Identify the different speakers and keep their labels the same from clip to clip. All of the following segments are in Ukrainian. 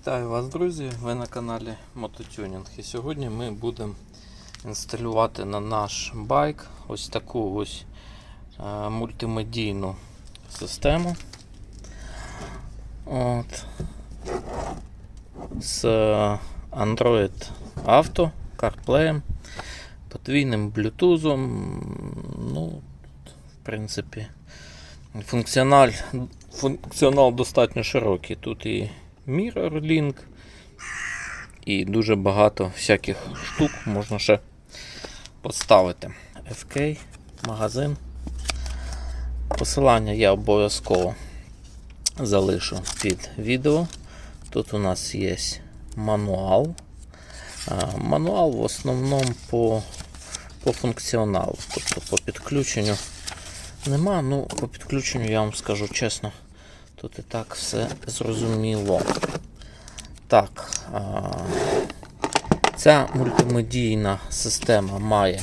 Speaker 1: Вітаю вас, друзі! Ви на каналі Мототюнінг. І сьогодні ми будемо інсталювати на наш байк ось таку ось е, мультимедійну систему. От. З Android Auto, CarPlay, подвійним Bluetooth. Ну, в принципі, функціональ, функціонал достатньо широкий. Тут і MirrorLink, і дуже багато всяких штук можна ще поставити. FK, магазин. Посилання я обов'язково залишу під відео. Тут у нас є мануал. Мануал в основному по, по функціоналу, тобто по підключенню нема. Ну, по підключенню я вам скажу чесно, тут і так все зрозуміло. Так, ця мультимедійна система має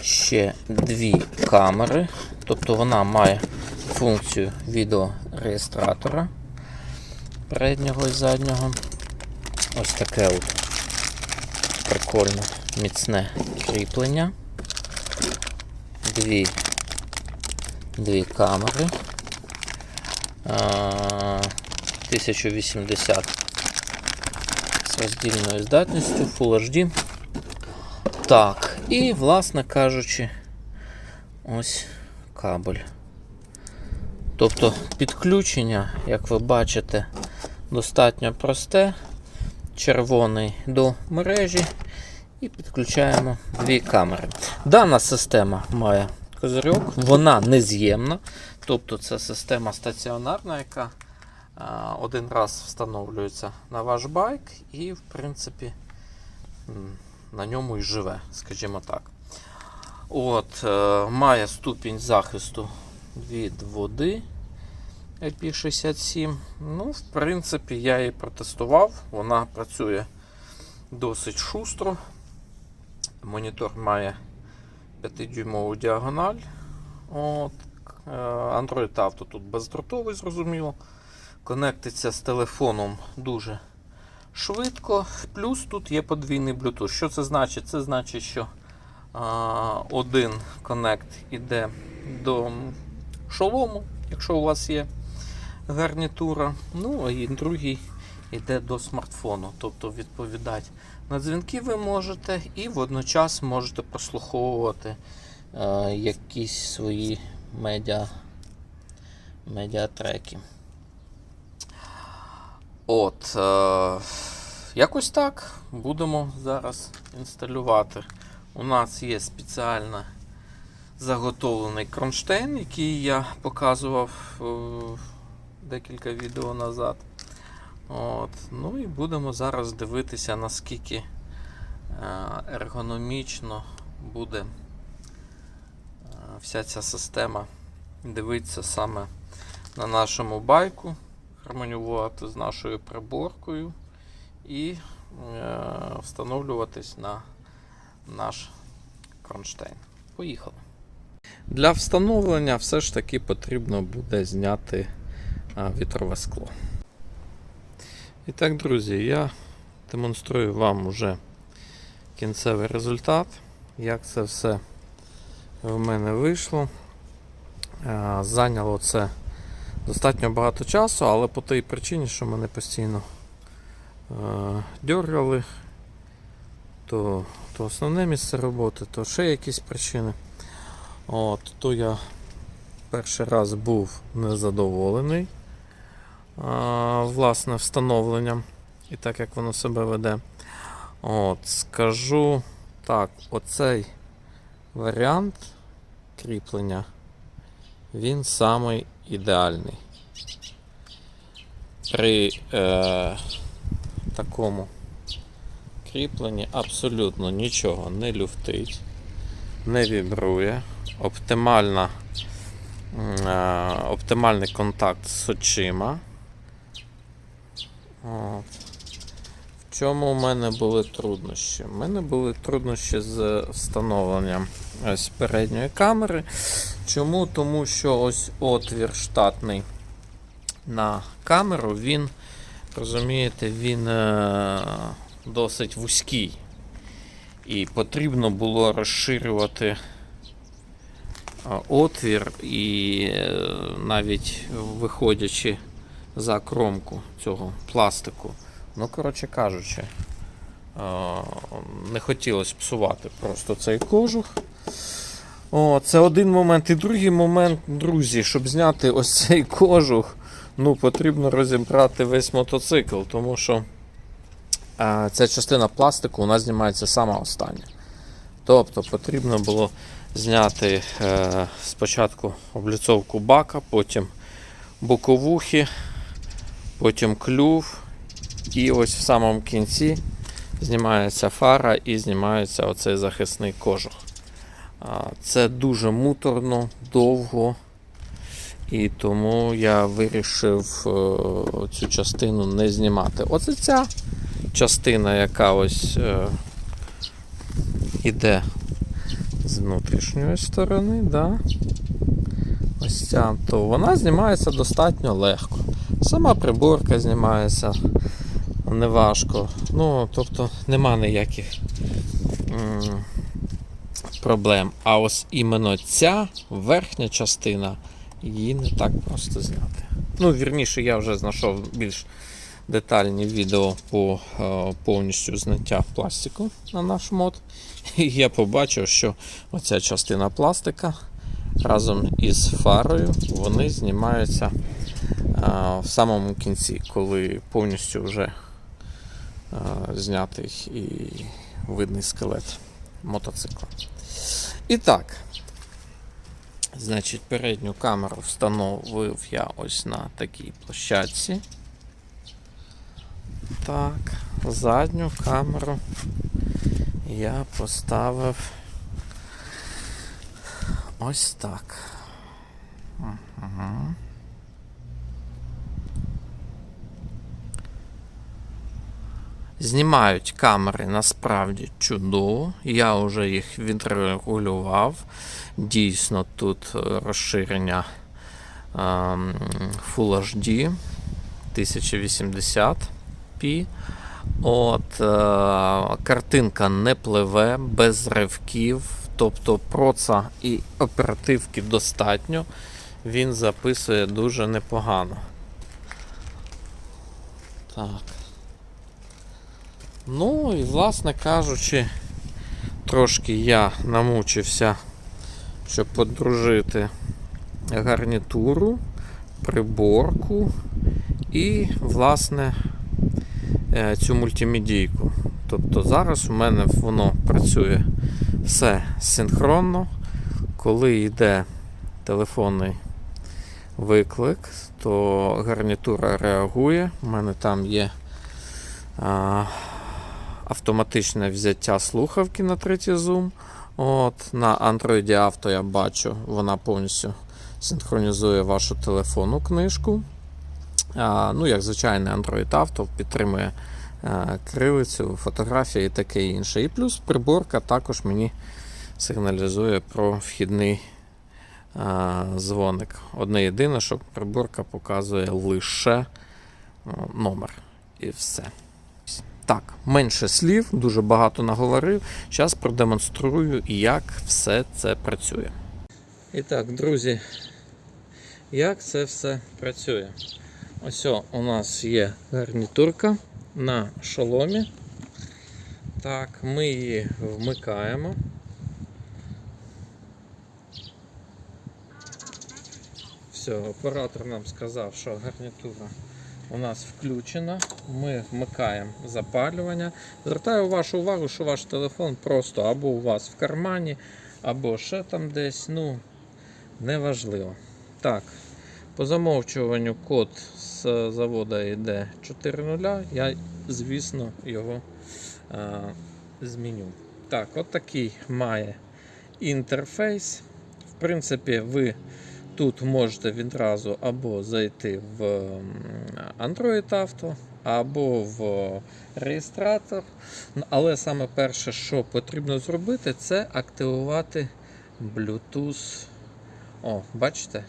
Speaker 1: ще дві камери, тобто вона має функцію відеореєстратора переднього і заднього. Ось таке от прикольне міцне кріплення. Дві, дві камери. А, 1080 з роздільною здатністю Full HD. Так, і, власне кажучи, ось кабель. Тобто підключення, як ви бачите, достатньо просте. Червоний до мережі і підключаємо дві камери. Дана система має козирьок, вона нез'ємна. Тобто це система стаціонарна, яка один раз встановлюється на ваш байк і, в принципі, на ньому і живе, скажімо так. От, е, Має ступінь захисту від води IP67. Ну, в принципі, я її протестував. Вона працює досить шустро. Монітор має 5-дюймову діагональ. От. е, Android Auto тут бездротовий, зрозуміло. Конектиться з телефоном дуже швидко. Плюс тут є подвійний Bluetooth. Що це значить? Це значить, що а, один коннект іде до шолому, якщо у вас є гарнітура. Ну, і другий йде до смартфону. Тобто відповідати на дзвінки ви можете і водночас можете прослуховувати е, якісь свої медіа, медіатреки. От, е, якось так будемо зараз інсталювати. У нас є спеціально заготовлений кронштейн, який я показував е, декілька відео назад. От. Ну і будемо зараз дивитися, наскільки е, ергономічно буде е, вся ця система дивитися саме на нашому байку, гармонювати з нашою приборкою і е, встановлюватись на наш кронштейн. Поїхали. Для встановлення все ж таки потрібно буде зняти вітрове скло. І так, друзі, я демонструю вам уже кінцевий результат, як це все в мене вийшло. Зайняло це достатньо багато часу, але по тій причині, що мене постійно е, дергали, то, то основне місце роботи, то ще якісь причини. От, то я перший раз був незадоволений власне встановленням і так як воно себе веде. От, Скажу так, оцей варіант кріплення, він самий ідеальний. При е, такому кріпленні абсолютно нічого не люфтить, не вібрує, оптимальна, е, оптимальний контакт з очима. В чому в мене були труднощі? У мене були труднощі з встановленням ось передньої камери. Чому? Тому що ось отвір штатний на камеру, він розумієте, він е, досить вузький. І потрібно було розширювати е, отвір і е, навіть виходячи за кромку цього пластику. Ну, коротше кажучи, не хотілося псувати просто цей кожух. О, це один момент. І другий момент, друзі, щоб зняти ось цей кожух, ну, потрібно розібрати весь мотоцикл, тому що а, ця частина пластику у нас знімається сама остання. Тобто потрібно було зняти е, спочатку обліцовку бака, потім боковухи, потім клюв. І ось в самому кінці знімається фара і знімається оцей захисний кожух. Це дуже муторно, довго. І тому я вирішив е, цю частину не знімати. Оце ця частина, яка ось е, іде з внутрішньої сторони, да? ось ця, то вона знімається достатньо легко. Сама приборка знімається неважко. Ну, тобто нема ніяких м, проблем. А ось іменно ця верхня частина її не так просто зняти. Ну, вірніше, я вже знайшов більш детальні відео по е, повністю зняття пластику на наш мод. І я побачив, що оця частина пластика разом із фарою вони знімаються в самому кінці, коли повністю вже знятий і видний скелет мотоцикла. І так, значить, передню камеру встановив я ось на такій площадці. Так, задню камеру я поставив ось так. Угу. Знімають камери насправді чудово. Я вже їх відрегулював. Дійсно, тут е, розширення ем, Full HD 1080p. От, е, картинка не пливе, без ривків, тобто проца і оперативки достатньо. Він записує дуже непогано. Так. Ну і, власне кажучи, трошки я намучився, щоб подружити гарнітуру, приборку і, власне, е, цю мультимедійку. Тобто зараз у мене воно працює все синхронно. Коли йде телефонний виклик, то гарнітура реагує. У мене там є а, автоматичне взяття слухавки на третій зум. От, На Android Auto я бачу, вона повністю синхронізує вашу телефонну книжку. А, ну, Як звичайний Android Auto підтримує а, кривицю, фотографії і таке інше. І плюс приборка також мені сигналізує про вхідний а, дзвоник. Одне єдине, що приборка показує лише номер. І все. Так, менше слів, дуже багато наговорив. Зараз продемонструю, як все це працює. І так, друзі, як це все працює? Ось у нас є гарнітурка на шоломі. Так, ми її вмикаємо. Все, оператор нам сказав, що гарнітура у нас включена. Ми вмикаємо запалювання. Звертаю вашу увагу, що ваш телефон просто або у вас в кармані, або ще там десь. Ну, неважливо. Так, по замовчуванню код з заводу йде 4.0. Я, звісно, його а, зміню. Так, от такий має інтерфейс. В принципі, ви тут можете відразу або зайти в Android Auto, або в реєстратор. Але саме перше, що потрібно зробити, це активувати Bluetooth. О, бачите?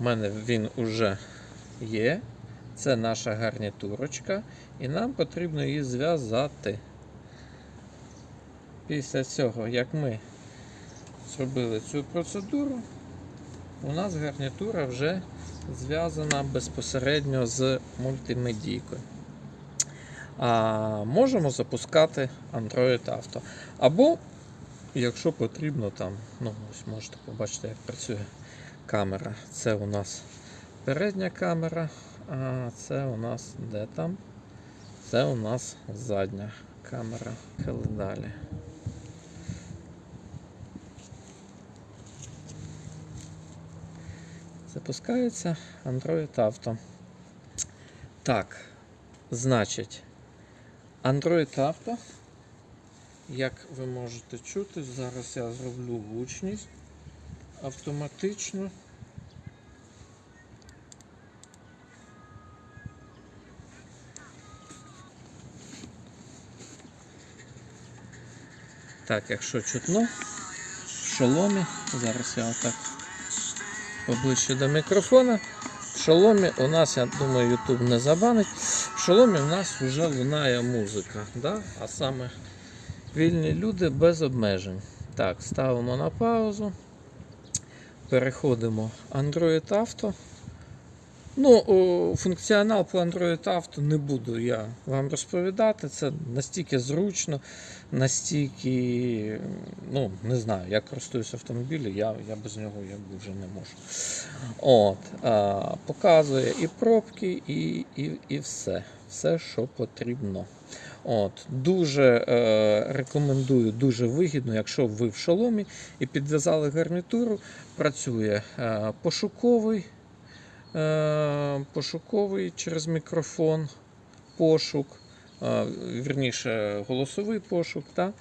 Speaker 1: У мене він вже є. Це наша гарнітурочка, і нам потрібно її зв'язати. Після цього, як ми зробили цю процедуру, у нас гарнітура вже зв'язана безпосередньо з мультимедійкою. А можемо запускати Android Auto. Або, якщо потрібно, там, ну, ось можете побачити, як працює камера. Це у нас передня камера, а це у нас де там? Це у нас задня камера. Далі. Запускається Android Auto. Так, значить, Android Auto, як ви можете чути, зараз я зроблю гучність автоматично. Так, якщо чутно, в шоломі, зараз я отак поближче до мікрофона. В шоломі у нас, я думаю, YouTube не забанить. В шоломі у нас вже лунає музика. Да? А саме вільні люди без обмежень. Так, ставимо на паузу. Переходимо Android Auto. Ну, функціонал по Android Auto не буду я вам розповідати. Це настільки зручно, настільки, ну, не знаю, я користуюсь автомобілем, я, я без нього якби вже не можу. От, показує і пробки, і, і, і все. Все, що потрібно. От, дуже е, рекомендую, дуже вигідно, якщо ви в шоломі і підв'язали гарнітуру, працює е, пошуковий, пошуковий через мікрофон, пошук, е, вірніше, голосовий пошук. Та?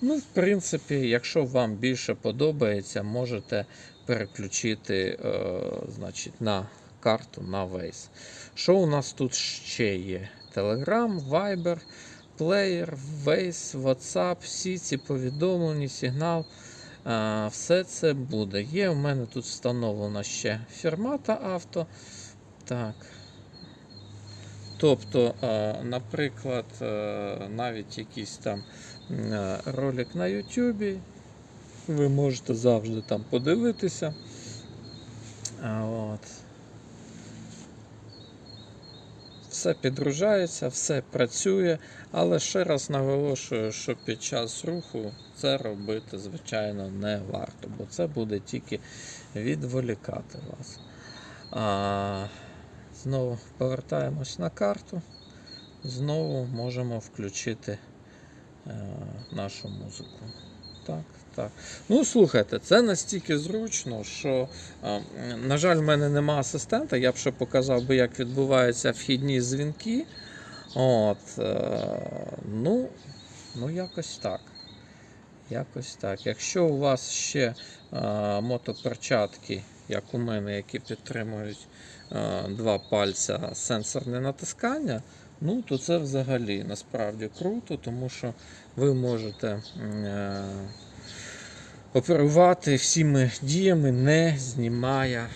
Speaker 1: Ну, в принципі, якщо вам більше подобається, можете переключити е, значить, на карту на Waze. Що у нас тут ще є? Telegram, Viber, Player, Waze, WhatsApp, всі ці повідомлення, сигнал. Все це буде. Є у мене тут встановлена ще фірмата авто. Так. Тобто, наприклад, навіть якийсь там ролик на YouTube, ви можете завжди там подивитися. От. Все підгружається, все працює, але ще раз наголошую, що під час руху це робити, звичайно, не варто, бо це буде тільки відволікати вас. А, знову повертаємось на карту, знову можемо включити е, нашу музику. Так, так. Ну, слухайте, це настільки зручно, що, на жаль, в мене нема асистента. Я б ще показав би, як відбуваються вхідні дзвінки. От, е, ну, ну, якось так. Якось так. Якщо у вас ще е, мотоперчатки, як у мене, які підтримують е, два пальця сенсорне натискання, ну, то це взагалі насправді круто, тому що ви можете. Оперувати всіми діями, не знімає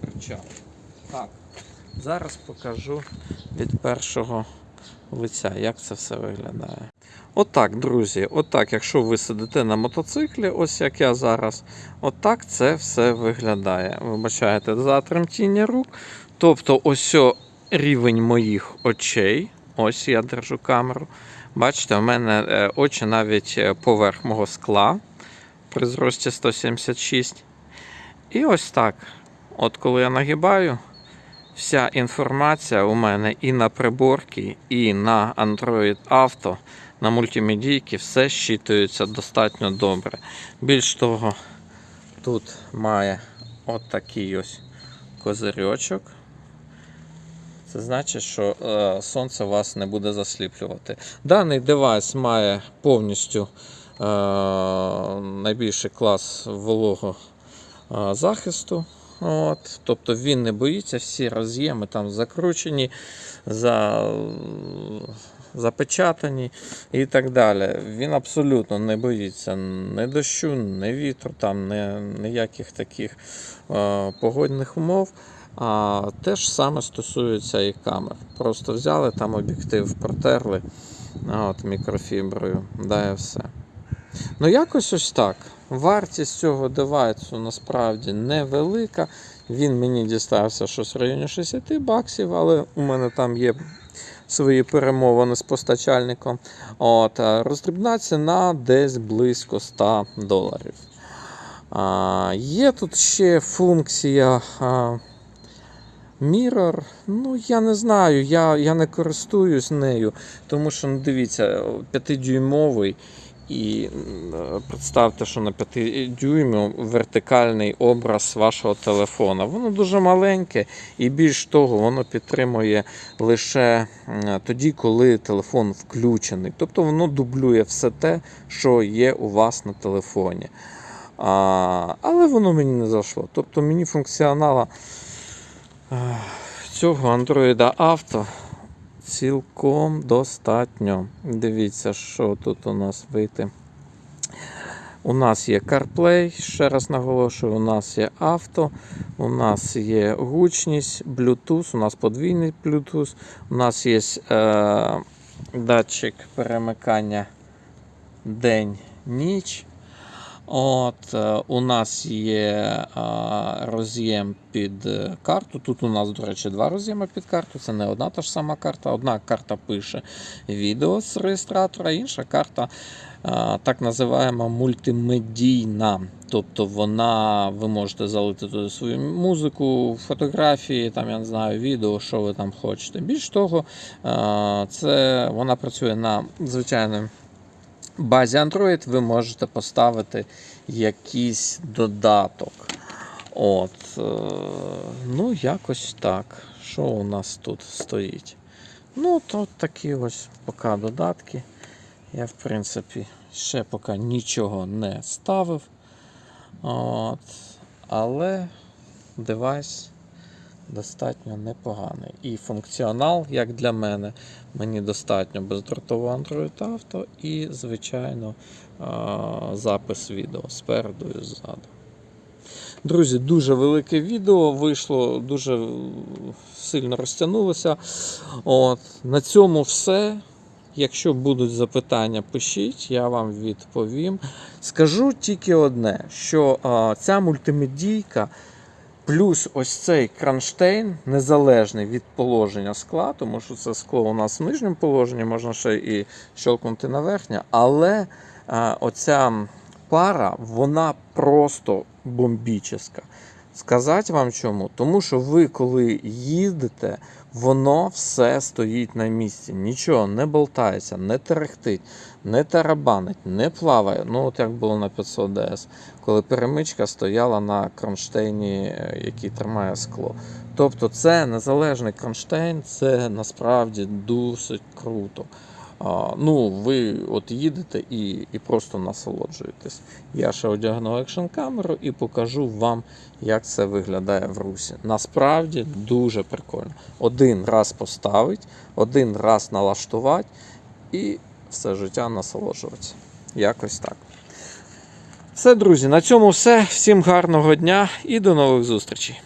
Speaker 1: перчаток. Так, зараз покажу від першого лиця, як це все виглядає. Отак, друзі, отак, якщо ви сидите на мотоциклі, ось як я зараз, отак це все виглядає. Вибачаєте, за тремтіння рук. Тобто, ось рівень моїх очей. Ось я держу камеру. Бачите, у мене е, очі навіть е, поверх мого скла при зрості 176. І ось так. От коли я нагибаю, вся інформація у мене і на приборці, і на Android Auto, на мультимедійки, все щитується достатньо добре. Більш того, тут має от такий ось козирьочок. Це значить, що е, сонце вас не буде засліплювати. Даний девайс має повністю найбільший клас вологого е, захисту. От, тобто він не боїться, всі роз'єми там закручені, за, запечатані і так далі. Він абсолютно не боїться ні дощу, ні вітру, там, ні, ніяких таких е, погодних умов. А, те ж саме стосується і камер. Просто взяли там об'єктив, протерли от, мікрофіброю, да все. Ну, якось ось так. Вартість цього девайсу насправді невелика. Він мені дістався щось в районі 60 баксів, але у мене там є свої перемовини з постачальником. От, роздрібна ціна десь близько 100 доларів. А, є тут ще функція а, Mirror. Ну, я не знаю, я, я не користуюсь нею, тому що, ну, дивіться, 5-дюймовий. І представте, що на 5 дюймів вертикальний образ вашого телефона. Воно дуже маленьке, і більш того, воно підтримує лише тоді, коли телефон включений. Тобто воно дублює все те, що є у вас на телефоні. А, але воно мені не зайшло. Тобто мені функціонала е, цього Android Auto цілком достатньо. Дивіться, що тут у нас вийти. У нас є CarPlay, ще раз наголошую, у нас є авто, у нас є гучність, Bluetooth, у нас подвійний Bluetooth, у нас є е, датчик перемикання день-ніч. От, е, у нас є е, роз'єм під карту. Тут у нас, до речі, два роз'єми під карту. Це не одна та ж сама карта. Одна карта пише відео з реєстратора, інша карта е, так називаємо мультимедійна. Тобто вона, ви можете залити туди свою музику, фотографії, там, я не знаю, відео, що ви там хочете. Більш того, це вона працює на звичайному базі Android ви можете поставити якийсь додаток. От, е, ну, якось так. Що у нас тут стоїть? Ну, то такі ось поки додатки. Я, в принципі, ще поки нічого не ставив. От, але девайс достатньо непоганий. І функціонал, як для мене, мені достатньо бездротового Android Auto і, звичайно, запис відео спереду і ззаду. Друзі, дуже велике відео вийшло, дуже сильно розтягнулося. От, на цьому все. Якщо будуть запитання, пишіть, я вам відповім. Скажу тільки одне: що а, ця мультимедійка Плюс ось цей кронштейн незалежний від положення скла, тому що це скло у нас в нижньому положенні, можна ще і щелкнути на верхнє, але а, оця пара, вона просто бомбіческа. Сказати вам чому? Тому що ви, коли їдете, воно все стоїть на місці. Нічого не болтається, не терехтить, не тарабанить, не плаває. Ну, от як було на 500 DS, коли перемичка стояла на кронштейні, е, який тримає скло. Тобто це незалежний кронштейн, це насправді досить круто. Ну, ви от їдете і, і просто насолоджуєтесь. Я ще одягну екшн камеру і покажу вам, як це виглядає в русі. Насправді дуже прикольно. Один раз поставить, один раз налаштувати і все життя насолоджуватися. Якось так. Все, друзі, на цьому все. Всім гарного дня і до нових зустрічей.